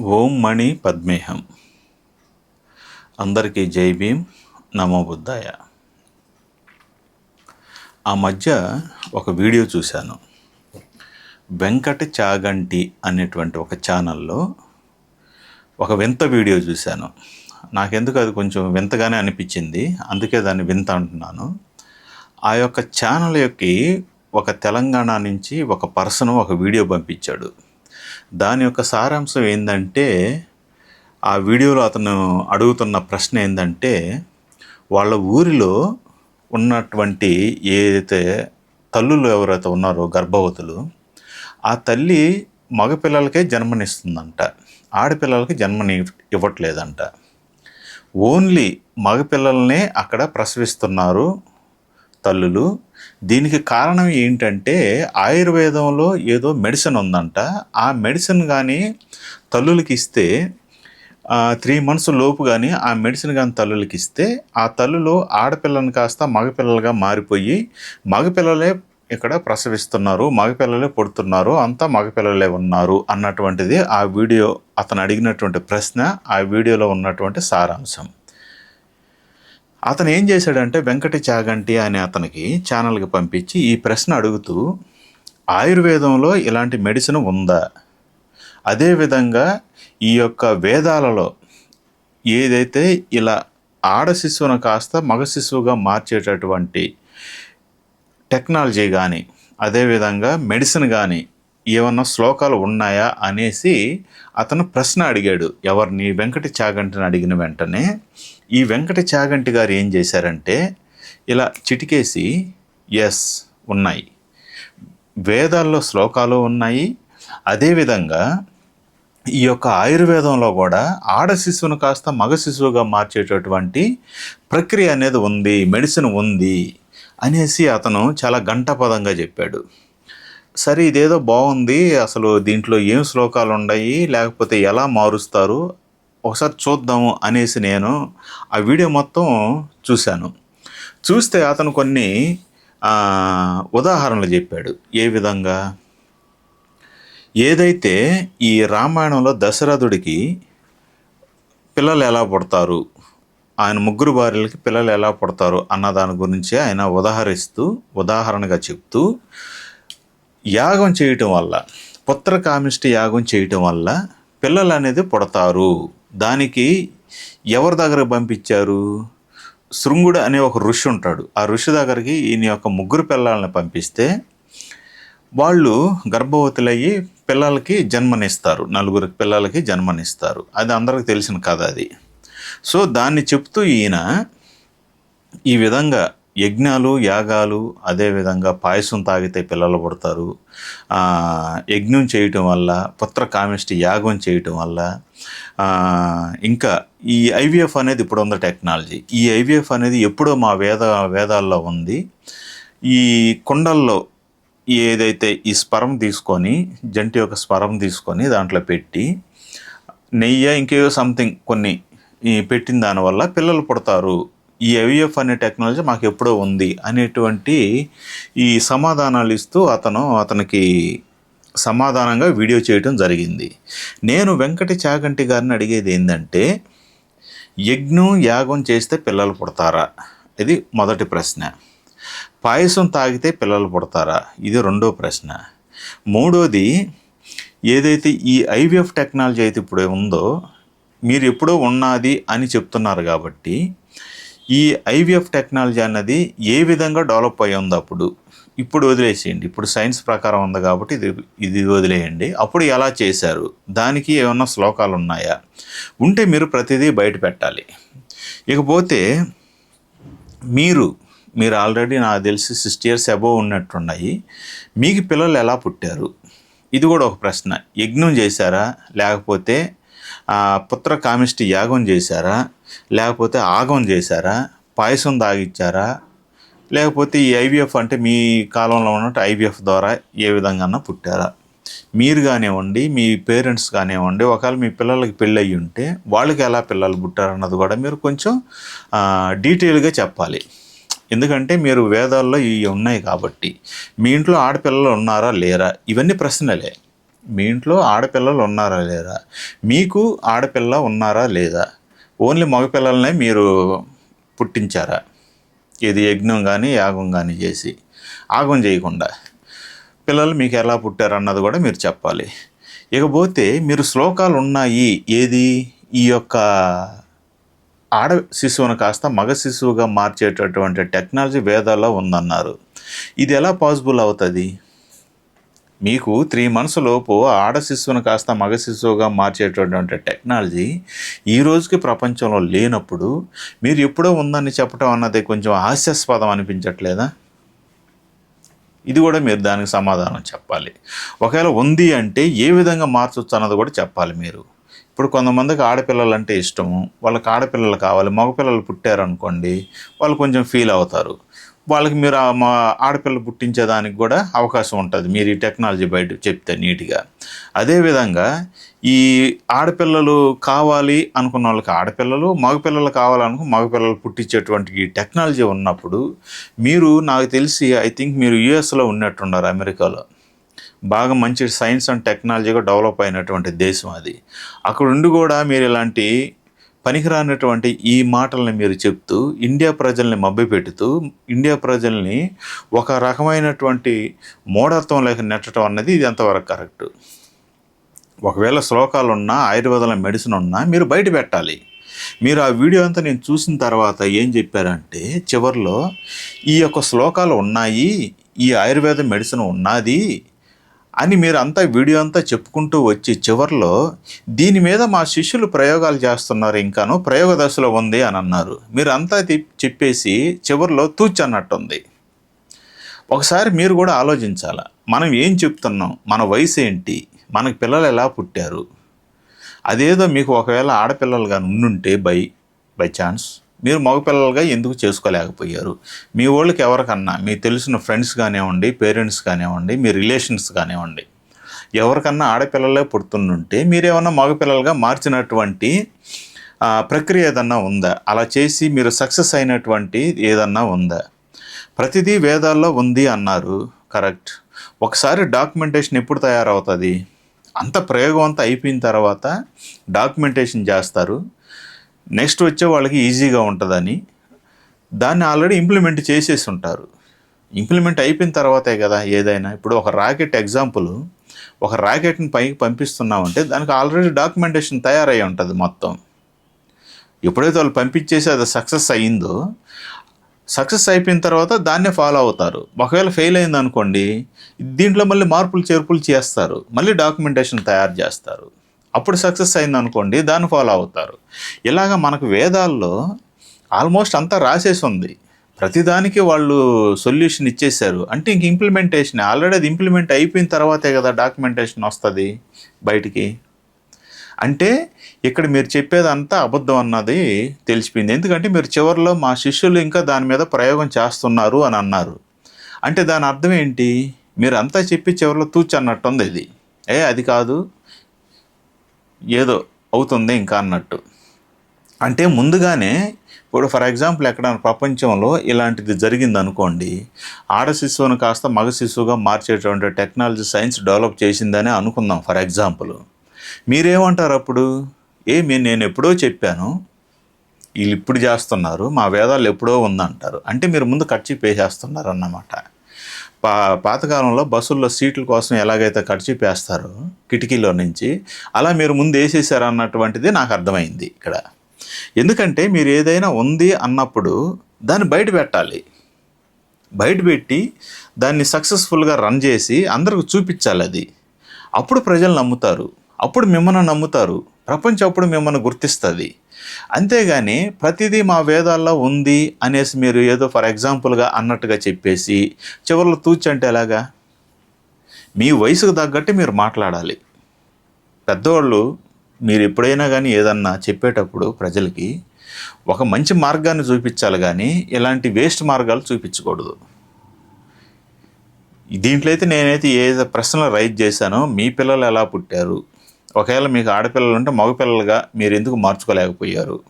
ఓం మణి పద్మేహం. అందరికీ జై భీం నమో బుద్ధాయ. ఆ మధ్య ఒక వీడియో చూశాను. వెంకట చాగంటి అనేటువంటి ఒక ఛానల్లో ఒక వింత వీడియో చూశాను. నాకెందుకు అది కొంచెం వింతగానే అనిపించింది అందుకే దాన్ని వింత అంటున్నాను. ఆ యొక్క ఛానల్ యొక్క ఒక తెలంగాణ నుంచి ఒక పర్సన్ ఒక వీడియో పంపించాడు. దాని యొక్క సారాంశం ఏంటంటే ఆ వీడియోలో అతను అడుగుతున్న ప్రశ్న ఏంటంటే వాళ్ళ ఊరిలో ఉన్నటువంటి ఏదైతే తల్లులు ఎవరైతే ఉన్నారో గర్భవతులు ఆ తల్లి మగపిల్లలకే జన్మనిస్తుందంట. ఆడపిల్లలకి జన్మని ఇవ్వట్లేదంట. ఓన్లీ మగపిల్లలనే అక్కడ ప్రసవిస్తున్నారు తల్లులు దీనికి కారణం ఏంటంటే ఆయుర్వేదంలో ఏదో మెడిసిన్ ఉందంట. ఆ మెడిసిన్ కానీ తల్లులకి ఇస్తే త్రీ మంత్స్ లోపు కానీ ఆ మెడిసిన్ కానీ తల్లులకి ఇస్తే ఆ తల్లులు ఆడపిల్లని కాస్త మగపిల్లలుగా మారిపోయి మగపిల్లలే ఇక్కడ ప్రసవిస్తున్నారు మగపిల్లలే పుడుతున్నారు అంతా మగపిల్లలే ఉన్నారు అన్నటువంటిది ఆ వీడియో అతను అడిగినటువంటి ప్రశ్న ఆ వీడియోలో ఉన్నటువంటి సారాంశం. అతను ఏం చేశాడంటే వెంకట చాగంటి అనే అతనికి ఛానల్కి పంపించి ఈ ప్రశ్న అడుగుతూ ఆయుర్వేదంలో ఇలాంటి మెడిసిన్ ఉందా? అదేవిధంగా ఈ యొక్క వేదాలలో ఏదైతే ఇలా ఆడ శిశువును కాస్త మగ శిశువుగా మార్చేటటువంటి టెక్నాలజీ కానీ అదేవిధంగా మెడిసిన్ కానీ ఏమన్నా శ్లోకాలు ఉన్నాయా అనేసి అతను ప్రశ్న అడిగాడు. ఎవరిని? వెంకట చాగంటిని అడిగిన వెంటనే ఈ వెంకట చాగంటి గారు ఏం చేశారంటే ఇలా చిటికేసి ఎస్ ఉన్నాయి. వేదాల్లో శ్లోకాలు ఉన్నాయి. అదేవిధంగా ఈ యొక్క ఆయుర్వేదంలో కూడా ఆడ శిశువును కాస్త మగ శిశువుగా మార్చేటటువంటి ప్రక్రియ అనేది ఉంది మెడిసిన్ ఉంది అనేసి అతను చాలా గంటపదంగా చెప్పాడు. సరే ఇదేదో బాగుంది. అసలు దీంట్లో ఏం శ్లోకాలు ఉన్నాయి? లేకపోతే ఎలా మారుస్తారు? ఒకసారి చూద్దాము అనేసి నేను ఆ వీడియో మొత్తం చూశాను. చూస్తే అతను కొన్ని ఉదాహరణలు చెప్పాడు. ఏ విధంగా? ఏదైతే ఈ రామాయణంలో దశరథుడికి పిల్లలు ఎలా పుడతారు ఆయన ముగ్గురు భార్యలకి పిల్లలు ఎలా పుడతారు అన్న దాని గురించి ఆయన ఉదాహరిస్తూ ఉదాహరణగా చెప్తూ యాగం చేయటం వల్ల పుత్రకామిష్టి యాగం చేయటం వల్ల పిల్లలు అనేది పుడతారు. దానికి ఎవరి దగ్గరకు పంపించారు? శృంగుడు అనే ఒక ఋషి ఉంటాడు. ఆ ఋషి దగ్గరికి ఈయన యొక్క ముగ్గురు పిల్లల్ని పంపిస్తే వాళ్ళు గర్భవతులయ్యి పిల్లలకి జన్మనిస్తారు. నలుగురు పిల్లలకి జన్మనిస్తారు. అది అందరికి తెలిసిన కథ అది. సో దాన్ని చెప్తూ ఈయన ఈ విధంగా యజ్ఞాలు యాగాలు అదేవిధంగా పాయసం తాగితే పిల్లలు పుడతారు. యజ్ఞం చేయటం వల్ల పుత్ర కామిష్టి యాగం చేయటం వల్ల ఇంకా ఈ ఐవీఎఫ్ అనేది ఇప్పుడు ఉన్న టెక్నాలజీ. ఈ ఐవీఎఫ్ అనేది ఎప్పుడో మా వేద వేదాల్లో ఉంది. ఈ కుండల్లో ఏదైతే ఈ స్పరం తీసుకొని జంటి యొక్క స్పరం తీసుకొని దాంట్లో పెట్టి నెయ్యి ఇంకేవో సంథింగ్ కొన్ని పెట్టిన దానివల్ల పిల్లలు పుడతారు. ఈ ఐవిఎఫ్ అనే టెక్నాలజీ మాకు ఎప్పుడో ఉంది అనేటువంటి ఈ సమాధానాలు ఇస్తూ అతను అతనికి సమాధానంగా వీడియో చేయటం జరిగింది. నేను వెంకటి చాగంటి గారిని అడిగేది ఏంటంటే యజ్ఞం యాగం చేస్తే పిల్లలు పుడతారా? ఇది మొదటి ప్రశ్న. పాయసం తాగితే పిల్లలు పుడతారా? ఇది రెండో ప్రశ్న. మూడోది ఏదైతే ఈ ఐవిఎఫ్ టెక్నాలజీ అయితే ఇప్పుడు ఉందో మీరు ఎప్పుడో ఉన్నది అని చెప్తున్నారు కాబట్టి ఈ ఐవిఎఫ్ టెక్నాలజీ అన్నది ఏ విధంగా డెవలప్ అయ్యి ఉంది అప్పుడు. ఇప్పుడు వదిలేసేయండి. ఇప్పుడు సైన్స్ ప్రకారం ఉంది కాబట్టి ఇది ఇది వదిలేయండి. అప్పుడు ఎలా చేశారు? దానికి ఏమన్నా శ్లోకాలు ఉన్నాయా? ఉంటే మీరు ప్రతిదీ బయట పెట్టాలి. ఇకపోతే మీరు మీరు ఆల్రెడీ నాకు తెలిసి సిక్స్టీ ఇయర్స్ అబోవ్ ఉన్నట్టున్నాయి. మీకు పిల్లలు ఎలా పుట్టారు? ఇది కూడా ఒక ప్రశ్న. యజ్ఞం చేశారా? లేకపోతే పుత్ర కామిష్టి యాగం చేశారా? లేకపోతే ఆగం చేశారా? పాయసం తాగిచ్చారా లేకపోతే ఈ ఐవీఎఫ్ అంటే మీ కాలంలో ఉన్నట్టు ఐవీఎఫ్ ద్వారా ఏ విధంగా పుట్టారా? మీరు కానివ్వండి మీ పేరెంట్స్ కానివ్వండి ఒకవేళ మీ పిల్లలకి పెళ్ళి అయ్యి ఉంటే వాళ్ళకి ఎలా పిల్లలు పుట్టారన్నది కూడా మీరు కొంచెం డీటెయిల్గా చెప్పాలి. ఎందుకంటే మీరు వేదాల్లో ఇవి ఉన్నాయి కాబట్టి. మీ ఇంట్లో ఆడపిల్లలు ఉన్నారా లేరా? ఇవన్నీ ప్రశ్నలే. మీ ఇంట్లో ఆడపిల్లలు ఉన్నారా లేరా మీకు ఆడపిల్ల ఉన్నారా లేదా? ఓన్లీ మగపిల్లలనే మీరు పుట్టించారా? ఇది యజ్ఞం కానీ యాగం కానీ చేసి యాగం చేయకుండా పిల్లలు మీకు ఎలా పుట్టారు అన్నది కూడా మీరు చెప్పాలి. ఇకపోతే మీరు శ్లోకాలు ఉన్నాయి ఏది? ఈ యొక్క ఆడ శిశువును కాస్త మగ శిశువుగా మార్చేటటువంటి టెక్నాలజీ వేదాల్లో ఉందన్నారు. ఇది ఎలా పాసిబుల్ అవుతుంది? మీకు త్రీ మంత్స్ లోపు ఆడ శిశువును కాస్త మగ శిశువుగా మార్చేటటువంటి టెక్నాలజీ ఈ రోజుకి ప్రపంచంలో లేనప్పుడు మీరు ఎప్పుడో ఉందని చెప్పడం అన్నది కొంచెం హాస్యాస్పదం అనిపించట్లేదా? ఇది కూడా మీరు దానికి సమాధానం చెప్పాలి. ఒకవేళ ఉంది అంటే ఏ విధంగా మార్చొచ్చు అన్నది కూడా చెప్పాలి మీరు. ఇప్పుడు కొంతమందికి ఆడపిల్లలు అంటే ఇష్టము వాళ్ళకి ఆడపిల్లలు కావాలి మగపిల్లలు పుట్టారనుకోండి వాళ్ళు కొంచెం ఫీల్ అవుతారు. వాళ్ళకి మీరు మా ఆడపిల్ల పుట్టించేదానికి కూడా అవకాశం ఉంటుంది. మీరు ఈ టెక్నాలజీ బయట చెప్తే నీట్గా. అదేవిధంగా ఈ ఆడపిల్లలు కావాలి అనుకున్న వాళ్ళకి ఆడపిల్లలు మగపిల్లలు కావాలనుకు మగపిల్లలు పుట్టించేటువంటి ఈ టెక్నాలజీ ఉన్నప్పుడు మీరు నాకు తెలిసి ఐ థింక్ మీరు యుఎస్లో ఉన్నట్టున్నారు అమెరికాలో. బాగా మంచి సైన్స్ అండ్ టెక్నాలజీగా డెవలప్ అయినటువంటి దేశం అది. అక్కడ ఉండి కూడా మీరు ఇలాంటి పనికిరానటువంటి ఈ మాటల్ని మీరు చెప్తూ ఇండియా ప్రజల్ని మభ్యపెడుతూ ఇండియా ప్రజల్ని ఒక రకమైనటువంటి మూఢత్వం లేక నెట్టడం అన్నది ఇది ఎంతవరకు కరెక్ట్? ఒకవేళ శ్లోకాలు ఉన్నా ఆయుర్వేదంలో మెడిసిన్ ఉన్నా మీరు బయట పెట్టాలి. మీరు ఆ వీడియో అంతా నేను చూసిన తర్వాత ఏం చెప్పారంటే చివరిలో ఈ యొక్క శ్లోకాలు ఉన్నాయి ఈ ఆయుర్వేద మెడిసిన్ ఉన్నది అని మీరు అంతా వీడియో అంతా చెప్పుకుంటూ వచ్చి చివరిలో దీని మీద మా శిష్యులు ప్రయోగాలు చేస్తున్నారు ఇంకాను ప్రయోగ దశలో ఉంది అని అన్నారు. మీరు అంతా చెప్పేసి చివరిలో తూచన్నట్టుంది. ఒకసారి మీరు కూడా ఆలోచించాల మనం ఏం చెప్తున్నాం మన వయసు ఏంటి మనకు పిల్లలు ఎలా పుట్టారు? అదేదో మీకు ఒకవేళ ఆడపిల్లలుగా ఉండుంటే బై బై ఛాన్స్. మీరు మగపిల్లలుగా ఎందుకు చేసుకోలేకపోయారు? మీ వాళ్ళకి ఎవరికన్నా మీ తెలిసిన ఫ్రెండ్స్ కానివ్వండి పేరెంట్స్ కానివ్వండి మీ రిలేషన్స్ కానివ్వండి ఎవరికన్నా ఆడపిల్లలే పుడుతుండుంటే మీరేమన్నా మగపిల్లలుగా మార్చినటువంటి ప్రక్రియ ఏదన్నా ఉందా? అలా చేసి మీరు సక్సెస్ అయినటువంటి ఏదన్నా ఉందా? ప్రతిదీ వేదాల్లో ఉంది అన్నారు. కరెక్ట్. ఒకసారి డాక్యుమెంటేషన్ ఎప్పుడు తయారవుతుంది? అంత ప్రయోగం అంతా అయిపోయిన తర్వాత డాక్యుమెంటేషన్ చేస్తారు. నెక్స్ట్ వచ్చే వాళ్ళకి ఈజీగా ఉంటుందని దాన్ని ఆల్రెడీ ఇంప్లిమెంట్ చేసేసి ఉంటారు ఇంప్లిమెంట్ అయిపోయిన తర్వాతే కదా ఏదైనా. ఇప్పుడు ఒక రాకెట్ ఎగ్జాంపుల్ ఒక రాకెట్ని పైకి పంపిస్తున్నామంటే దానికి ఆల్రెడీ డాక్యుమెంటేషన్ తయారై ఉంటుంది మొత్తం. ఎప్పుడైతే వాళ్ళు పంపించేసి అది సక్సెస్ అయ్యిందో సక్సెస్ అయిపోయిన తర్వాత దాన్నే ఫాలో అవుతారు. ఒకవేళ ఫెయిల్ అయింది అనుకోండి దీంట్లో మళ్ళీ మార్పులు చేర్పులు చేస్తారు. మళ్ళీ డాక్యుమెంటేషన్ తయారు చేస్తారు. అప్పుడు సక్సెస్ అయింది అనుకోండి దాన్ని ఫాలో అవుతారు. ఇలాగ మనకు వేదాల్లో ఆల్మోస్ట్ అంతా రాసేసి ఉంది. ప్రతిదానికి వాళ్ళు సొల్యూషన్ ఇచ్చేశారు. అంటే ఇంక ఇంప్లిమెంటేషన్ ఆల్రెడీ అది ఇంప్లిమెంట్ అయిపోయిన తర్వాతే కదా డాక్యుమెంటేషన్ వస్తుంది బయటికి. అంటే ఇక్కడ మీరు చెప్పేదంతా అబద్ధం అన్నది తెలిసిపోయింది. ఎందుకంటే మీరు చివరిలో మా శిష్యులు ఇంకా దాని మీద ప్రయోగం చేస్తున్నారు అని అన్నారు. అంటే దాని అర్థం ఏంటి? మీరు అంతా చెప్పి చివరిలో తూచి అన్నట్టుంది ఇది. ఏ అది కాదు. ఏదో అవుతుంది ఇంకా అన్నట్టు. అంటే ముందుగానే ఇప్పుడు ఫర్ ఎగ్జాంపుల్ ఎక్కడ ప్రపంచంలో ఇలాంటిది జరిగింది అనుకోండి ఆడ శిశువును కాస్త మగ శిశువుగా మార్చేటువంటి టెక్నాలజీ సైన్స్ డెవలప్ చేసిందని అనుకుందాం ఫర్ ఎగ్జాంపుల్. మీరేమంటారు అప్పుడు? ఏ మీ నేను ఎప్పుడో చెప్పాను వీళ్ళు ఇప్పుడు చేస్తున్నారు మా వేదాలు ఎప్పుడో ఉందంటారు. అంటే మీరు ముందు ఖర్చు వేసేస్తున్నారు అన్నమాట పా పాతకాలంలో బస్సుల్లో సీట్ల కోసం ఎలాగైతే ఖర్చు వేస్తారో కిటికీలో నుంచి అలా మీరు ముందు వేసేసారు అన్నటువంటిది నాకు అర్థమైంది ఇక్కడ. ఎందుకంటే మీరు ఏదైనా ఉంది అన్నప్పుడు దాన్ని బయట పెట్టాలి. బయట పెట్టి దాన్ని సక్సెస్ఫుల్గా రన్ చేసి అందరికి చూపించాలి అది. అప్పుడు ప్రజలు నమ్ముతారు. అప్పుడు మిమ్మల్ని నమ్ముతారు. ప్రపంచం అప్పుడు మిమ్మల్ని గుర్తిస్తుంది. అంతేగాని ప్రతిదీ మా వేదాల్లో ఉంది అనేసి మీరు ఏదో ఫర్ ఎగ్జాంపుల్గా అన్నట్టుగా చెప్పేసి చివరిలో తూచంటే ఎలాగా? మీ వయసుకు తగ్గట్టు మీరు మాట్లాడాలి. పెద్దవాళ్ళు మీరు ఎప్పుడైనా కానీ ఏదన్నా చెప్పేటప్పుడు ప్రజలకి ఒక మంచి మార్గాన్ని చూపించాలి కానీ ఇలాంటి వేస్ట్ మార్గాలు చూపించకూడదు. దీంట్లో అయితే నేనైతే ఏ ప్రశ్నలు రైజ్ చేశానో మీ పిల్లలు ఎలా పుట్టారు? ఒకవేళ మీకు ఆడపిల్లలు ఉంటే మగపిల్లలుగా మీరు ఎందుకు మార్చుకోలేకపోయారు?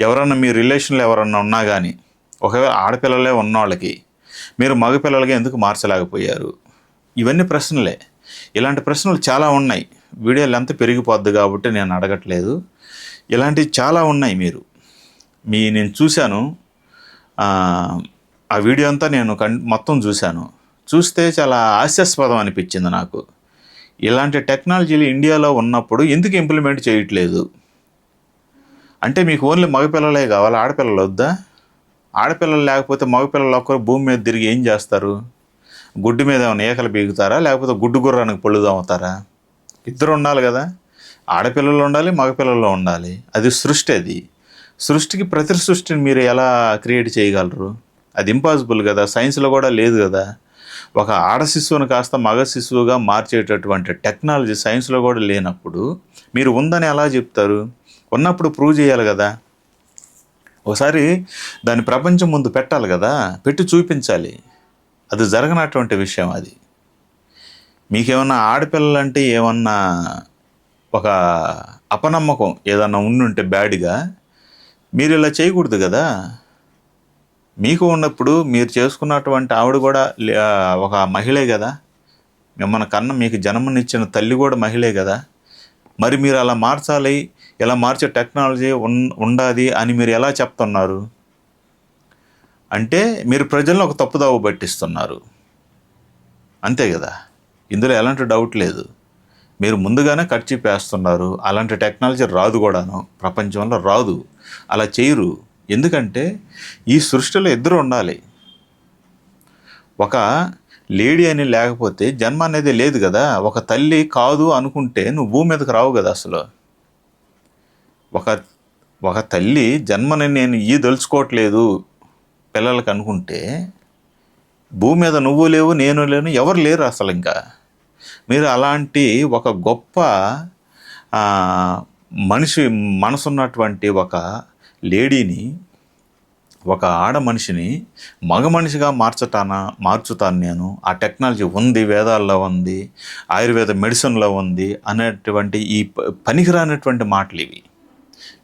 ఎవరన్నా మీ రిలేషన్లు ఎవరన్నా ఉన్నా కానీ ఒకవేళ ఆడపిల్లలే ఉన్న వాళ్ళకి మీరు మగపిల్లలుగా ఎందుకు మార్చలేకపోయారు? ఇవన్నీ ప్రశ్నలే. ఇలాంటి ప్రశ్నలు చాలా ఉన్నాయి. వీడియో లెంత్ పెరిగిపోద్ది కాబట్టి నేను అడగట్లేదు. ఇలాంటివి చాలా ఉన్నాయి మీరు. మీ నేను చూశాను. ఆ, ఆ వీడియో అంతా నేను కన్ మొత్తం చూశాను. చూస్తే చాలా హాస్యాస్పదం అనిపించింది నాకు. ఇలాంటి టెక్నాలజీలు ఇండియాలో ఉన్నప్పుడు ఎందుకు ఇంప్లిమెంట్ చేయట్లేదు? అంటే మీకు ఓన్లీ మగపిల్లలే కావాలి? ఆడపిల్లలు వద్దా? ఆడపిల్లలు లేకపోతే మగపిల్లలు ఒక్కరు భూమి మీద తిరిగి ఏం చేస్తారు? గుడ్డు మీద ఏమైనా ఏకలు బీగుతారా లేకపోతే గుడ్డు గుర్రానికి పళ్ళు అవుతారా ఇద్దరు ఉండాలి కదా. ఆడపిల్లలు ఉండాలి మగపిల్లలు ఉండాలి. అది సృష్టి అది. సృష్టికి ప్రతి సృష్టిని మీరు ఎలా క్రియేట్ చేయగలరు? అది ఇంపాసిబుల్ కదా. సైన్స్లో కూడా లేదు కదా. ఒక ఆడ శిశువుని కాస్త మగ శిశువుగా మార్చేటటువంటి టెక్నాలజీ సైన్స్లో కూడా లేనప్పుడు మీరు ఉందని ఎలా చెప్తారు? ఉన్నప్పుడు ప్రూవ్ చేయాలి కదా. ఒకసారి దాని ప్రపంచం ముందు పెట్టాలి కదా. పెట్టి చూపించాలి. అది జరగనటువంటి విషయం అది. మీకేమన్నా ఆడపిల్లలంటే ఏమన్నా ఒక అపనమ్మకం ఏదన్నా ఉండుంటే బ్యాడ్గా మీరు ఇలా చేయకూడదు కదా. మీకు ఉన్నప్పుడు మీరు చేసుకున్నటువంటి ఆవిడ కూడా లే- ఒక మహిళే కదా? మిమ్మల్ని కన్న మీకు జన్మనిచ్చిన తల్లి కూడా మహిళే కదా? మరి మీరు అలా మార్చాలి ఇలా మార్చే టెక్నాలజీ ఉన్ ఉండాది అని మీరు ఎలా చెప్తున్నారు? అంటే మీరు ప్రజలను ఒక తప్పుదావ పట్టిస్తున్నారు. అంతే కదా? ఇందులో ఎలాంటి డౌట్ లేదు. మీరు ముందుగానే ఖర్చు పేస్తున్నారు అలాంటి టెక్నాలజీ రాదు కూడాను. ప్రపంచంలో రాదు. అలా చేయరు. ఎందుకంటే ఈ సృష్టిలో ఇద్దరు ఉండాలి. ఒక లేడీ అని లేకపోతే జన్మ అనేది లేదు కదా. ఒక తల్లి కాదు అనుకుంటే నువ్వు భూమి మీదకి రావు కదా అసలు. ఒక ఒక తల్లి జన్మని నేను ఈ దలుచుకోవట్లేదు పిల్లలకు అనుకుంటే భూమి మీద నువ్వు లేవు నేను లేను ఎవరు లేరు అసలు ఇంకా. మీరు అలాంటి ఒక గొప్ప మనిషి మనసున్నటువంటి ఒక లేడీని ఒక ఆడ మనిషిని మగ మనిషిగా మార్చటాన మార్చుతాను నేను. ఆ టెక్నాలజీ ఉంది వేదాల్లో ఉంది ఆయుర్వేద మెడిసిన్లో ఉంది అనేటువంటి ఈ ప- పనికిరానటువంటి మాటలు ఇవి.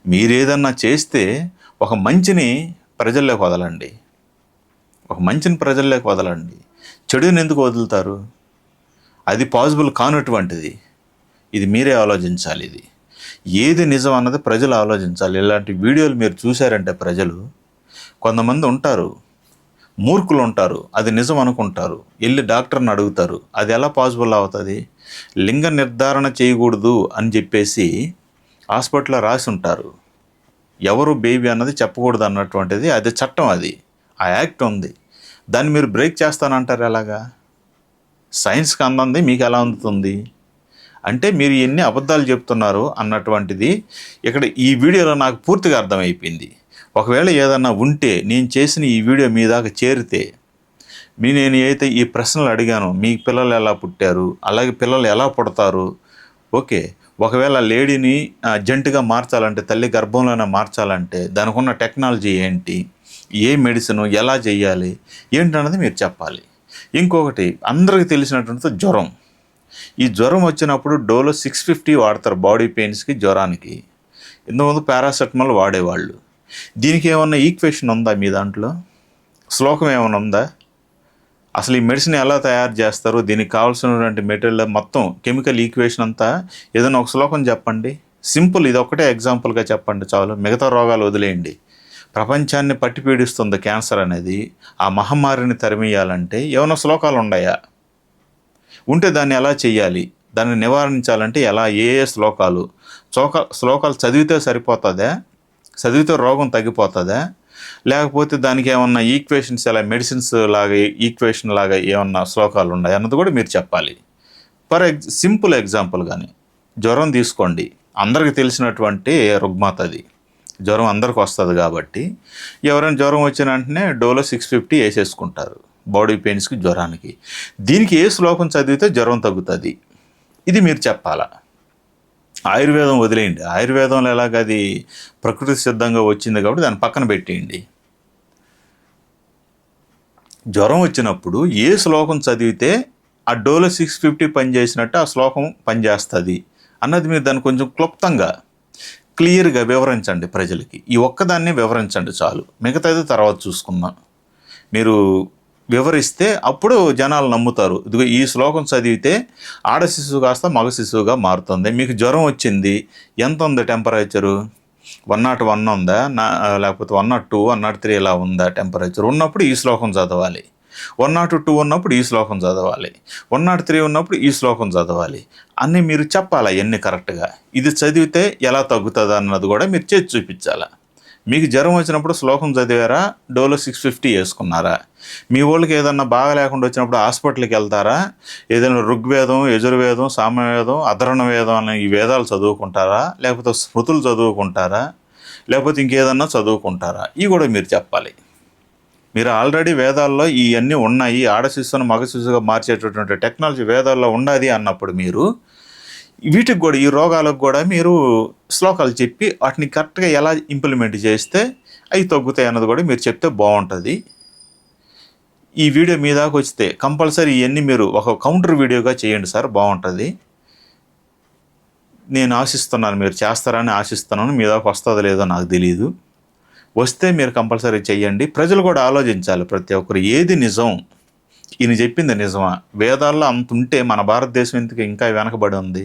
మీరేదన్నా చేస్తే ఒక మంచిని ప్రజల్లోకి వదలండి. ఒక మంచిని ప్రజల్లోకి వదలండి. చెడుని ఎందుకు వదులుతారు? అది పాసిబుల్ కానటువంటిది. ఇది మీరే ఆలోచించాలి ఇది. ఏది నిజం అన్నది ప్రజలు ఆలోచించాలి. ఇలాంటి వీడియోలు మీరు చూశారంటే ప్రజలు కొంతమంది ఉంటారు మూర్ఖులు ఉంటారు అది నిజం అనుకుంటారు. వెళ్ళి డాక్టర్ని అడుగుతారు అది ఎలా పాసిబుల్ అవుతుంది? లింగ నిర్ధారణ చేయకూడదు అని చెప్పేసి హాస్పిటల్లో రాసి ఉంటారు. ఎవరు బేబీ అన్నది చెప్పకూడదు అన్నటువంటిది అది చట్టం అది ఆ యాక్ట్ ఉంది. దాన్ని మీరు బ్రేక్ చేస్తానంటారు ఎలాగా? సైన్స్కి అందంది మీకు ఎలా అందుతుంది? అంటే మీరు ఎన్ని అబద్ధాలు చెప్తున్నారు అన్నటువంటిది ఇక్కడ ఈ వీడియోలో నాకు పూర్తిగా అర్థమైపోయింది. ఒకవేళ ఏదన్నా ఉంటే నేను చేసిన ఈ వీడియో మీ దాకా చేరితే మీ నేను అయితే ఈ ప్రశ్నలు అడిగాను మీ పిల్లలు ఎలా పుట్టారు అలాగే పిల్లలు ఎలా పుడతారు ఓకే. ఒకవేళ లేడీని జంటుగా మార్చాలంటే తల్లి గర్భంలోనే మార్చాలంటే దానికి ఉన్న టెక్నాలజీ ఏంటి ఏ మెడిసిన్ ఎలా చేయాలి ఏంటన్నది మీరు చెప్పాలి. ఇంకొకటి అందరికీ తెలిసినటువంటి జ్వరం. ఈ జ్వరం వచ్చినప్పుడు డోలో సిక్స్ ఫిఫ్టీ వాడతారు బాడీ పెయిన్స్కి జ్వరానికి. ఇంతకుముందు పారాసెటమాల్ వాడేవాళ్ళు. దీనికి ఏమన్నా ఈక్వేషన్ ఉందా మీ దాంట్లో? శ్లోకం ఏమైనా ఉందా? అసలు ఈ మెడిసిన్ ఎలా తయారు చేస్తారు? దీనికి కావాల్సినటువంటి మెటీరియల్ మొత్తం కెమికల్ ఈక్వేషన్ అంతా ఏదైనా ఒక శ్లోకం చెప్పండి. సింపుల్ ఇది ఒకటే ఎగ్జాంపుల్గా చెప్పండి చాలు. మిగతా రోగాలు వదిలేయండి. ప్రపంచాన్ని పట్టి పీడిస్తుంది క్యాన్సర్ అనేది. ఆ మహమ్మారిని తరిమేయాలంటే ఏమైనా శ్లోకాలు ఉన్నాయా? ఉంటే దాన్ని ఎలా చేయాలి దాన్ని నివారించాలంటే ఎలా? ఏ ఏ శ్లోకాలు? శ్లోక శ్లోకాలు చదివితే సరిపోతుందా? చదివితే రోగం తగ్గిపోతుందా? లేకపోతే దానికి ఏమన్నా ఈక్వేషన్స్ ఎలా మెడిసిన్స్ లాగా ఈక్వేషన్ లాగా ఏమన్నా శ్లోకాలు ఉన్నాయి అన్నది కూడా మీరు చెప్పాలి. ఫర్ ఎగ్ సింపుల్ ఎగ్జాంపుల్ కానీ జ్వరం తీసుకోండి. అందరికీ తెలిసినటువంటి రుగ్మత అది. జ్వరం అందరికి వస్తుంది కాబట్టి ఎవరైనా జ్వరం వచ్చిన వెంటనే డోలో సిక్స్ ఫిఫ్టీ వేసేసుకుంటారు. బాడీ పెయిన్స్కి జ్వరానికి. దీనికి ఏ శ్లోకం చదివితే జ్వరం తగ్గుతుంది? ఇది మీరు చెప్పాలా? ఆయుర్వేదం వదిలేయండి. ఆయుర్వేదంలో ఎలాగ అది ప్రకృతి సిద్ధంగా వచ్చింది కాబట్టి దాన్ని పక్కన పెట్టేయండి. జ్వరం వచ్చినప్పుడు ఏ శ్లోకం చదివితే ఆ డోలో సిక్స్ ఫిఫ్టీ పనిచేసినట్టు ఆ శ్లోకం పనిచేస్తుంది? అన్నది మీరు దాన్ని కొంచెం క్లుప్తంగా క్లియర్గా వివరించండి ప్రజలకి. ఈ ఒక్కదాన్ని వివరించండి చాలు. మిగతాది తర్వాత చూసుకుందాం. మీరు వివరిస్తే అప్పుడు జనాలు నమ్ముతారు. ఇదిగో ఈ శ్లోకం చదివితే ఆడ శిశువు కాస్త మగ శిశువుగా మారుతుంది. మీకు జ్వరం వచ్చింది. ఎంత ఉంది టెంపరేచరు వన్ నాట్ వన్ ఉందా? నా లేకపోతే one nought two one nought three ఇలా ఉందా టెంపరేచర్ ఉన్నప్పుడు ఈ శ్లోకం చదవాలి. వన్ నాట్ టూ ఉన్నప్పుడు ఈ శ్లోకం చదవాలి. వన్ నాట్ త్రీ ఉన్నప్పుడు ఈ శ్లోకం చదవాలి. అన్నీ మీరు చెప్పాలి అవన్నీ కరెక్ట్గా ఇది చదివితే ఎలా తగ్గుతుంది అన్నది కూడా మీరు చేసి చూపించాలా? మీకు జ్వరం వచ్చినప్పుడు శ్లోకం చదివారా? డోలో సిక్స్ ఫిఫ్టీ వేసుకున్నారా? మీ వాళ్ళకి ఏదన్నా బాగా లేకుండా వచ్చినప్పుడు హాస్పిటల్కి వెళ్తారా? ఏదైనా ఋగ్వేదం యజుర్వేదం సామవేదం అధర్ణ వేదం అనే ఈ వేదాలు చదువుకుంటారా? లేకపోతే స్మృతులు చదువుకుంటారా? లేకపోతే ఇంకేదన్నా చదువుకుంటారా? ఇవి కూడా మీరు చెప్పాలి. మీరు ఆల్రెడీ వేదాల్లో ఇవన్నీ ఉన్నాయి. ఆడ శిశువును మగ శిశువుగా మార్చేటటువంటి టెక్నాలజీ వేదాల్లో ఉన్నది అన్నప్పుడు మీరు వీటికి కూడా ఈ రోగాలకు కూడా మీరు శ్లోకాలు చెప్పి వాటిని కరెక్ట్గా ఎలా ఇంప్లిమెంట్ చేస్తే అవి తగ్గుతాయి అన్నది కూడా మీరు చెప్తే బాగుంటుంది. ఈ వీడియో మీ దాకా వస్తే కంపల్సరీ ఇవన్నీ మీరు ఒక కౌంటర్ వీడియోగా చేయండి సార్ బాగుంటుంది. నేను ఆశిస్తున్నాను మీరు చేస్తారని ఆశిస్తున్నాను మీ దాకా వస్తుందో లేదో నాకు తెలియదు వస్తే మీరు కంపల్సరీ చేయండి. ప్రజలు కూడా ఆలోచించాలి ప్రతి ఒక్కరు ఏది నిజం? ఈయన చెప్పింది నిజమా? వేదాల్లో అంత ఉంటే మన భారతదేశం ఎందుకు ఇంకా వెనకబడి ఉంది.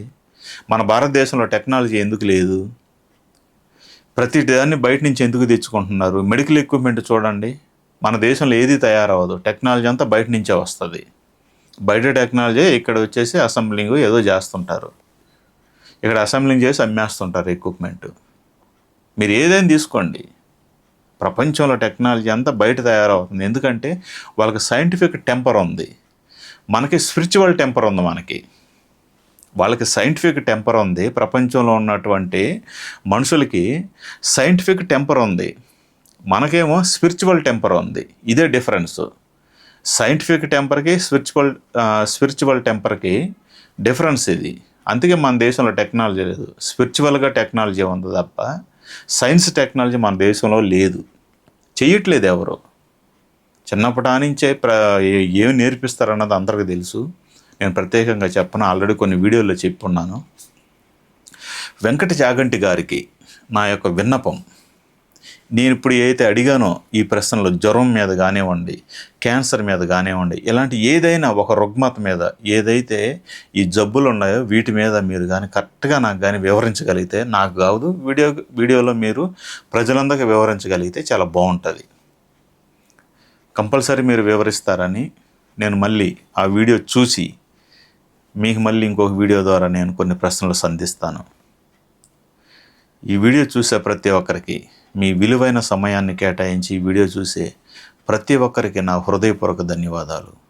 మన భారతదేశంలో టెక్నాలజీ ఎందుకు లేదు? ప్రతి దాన్ని బయట నుంచి ఎందుకు తెచ్చుకుంటున్నారు? మెడికల్ ఎక్విప్మెంట్ చూడండి. మన దేశంలో ఏది తయారవ్వదు. టెక్నాలజీ అంతా బయట నుంచే వస్తుంది. బయట టెక్నాలజీ ఇక్కడ వచ్చేసి అసెంబ్లింగ్ ఏదో చేస్తుంటారు. ఇక్కడ అసెంబ్లింగ్ చేసి అమ్మేస్తుంటారు ఎక్విప్మెంట్. మీరు ఏదైనా తీసుకోండి. ప్రపంచంలో టెక్నాలజీ అంతా బయట తయారవుతుంది. ఎందుకంటే వాళ్ళకి సైంటిఫిక్ టెంపర్ ఉంది. మనకి స్పిరిచువల్ టెంపర్ ఉంది మనకి. వాళ్ళకి సైంటిఫిక్ టెంపర్ ఉంది. ప్రపంచంలో ఉన్నటువంటి మనుషులకి సైంటిఫిక్ టెంపర్ ఉంది. మనకేమో స్పిరిచువల్ టెంపర్ ఉంది. ఇదే డిఫరెన్స్ సైంటిఫిక్ టెంపర్కి స్పిరిచువల్ స్పిరిచువల్ టెంపర్కి డిఫరెన్స్ ఇది. అందుకే మన దేశంలో టెక్నాలజీ లేదు. స్పిరిచువల్గా టెక్నాలజీ ఉంది తప్ప సైన్స్ టెక్నాలజీ మన దేశంలో లేదు. చెయ్యట్లేదు ఎవరు. చిన్నప్పటి నుంచే ప్ర ఏం నేర్పిస్తారన్నది అందరికీ తెలుసు. నేను ప్రత్యేకంగా చెప్పను ఆల్రెడీ కొన్ని వీడియోల్లో చెప్పున్నాను. వెంకట జాగంటి గారికి నా యొక్క విన్నపం నేను ఇప్పుడు ఏదైతే అడిగానో ఈ ప్రశ్నలో జ్వరం మీద కానివ్వండి క్యాన్సర్ మీద కానివ్వండి ఇలాంటి ఏదైనా ఒక రుగ్మత మీద ఏదైతే ఈ జబ్బులు ఉన్నాయో వీటి మీద మీరు కానీ కరెక్ట్గా నాకు కానీ వివరించగలిగితే నాకు కాదు వీడియో వీడియోలో మీరు ప్రజలందరికీ వివరించగలిగితే చాలా బాగుంటుంది. కంపల్సరీ మీరు వివరిస్తారని నేను మళ్ళీ ఆ వీడియో చూసి మీకు మళ్ళీ ఇంకొక వీడియో ద్వారా నేను కొన్ని ప్రశ్నలు సంధిస్తాను. ఈ వీడియో చూసే ప్రతి ఒక్కరికి మీ విలువైన సమయాన్ని కేటాయించి ఈ వీడియో చూసే ప్రతి ఒక్కరికి నా హృదయపూర్వక ధన్యవాదాలు.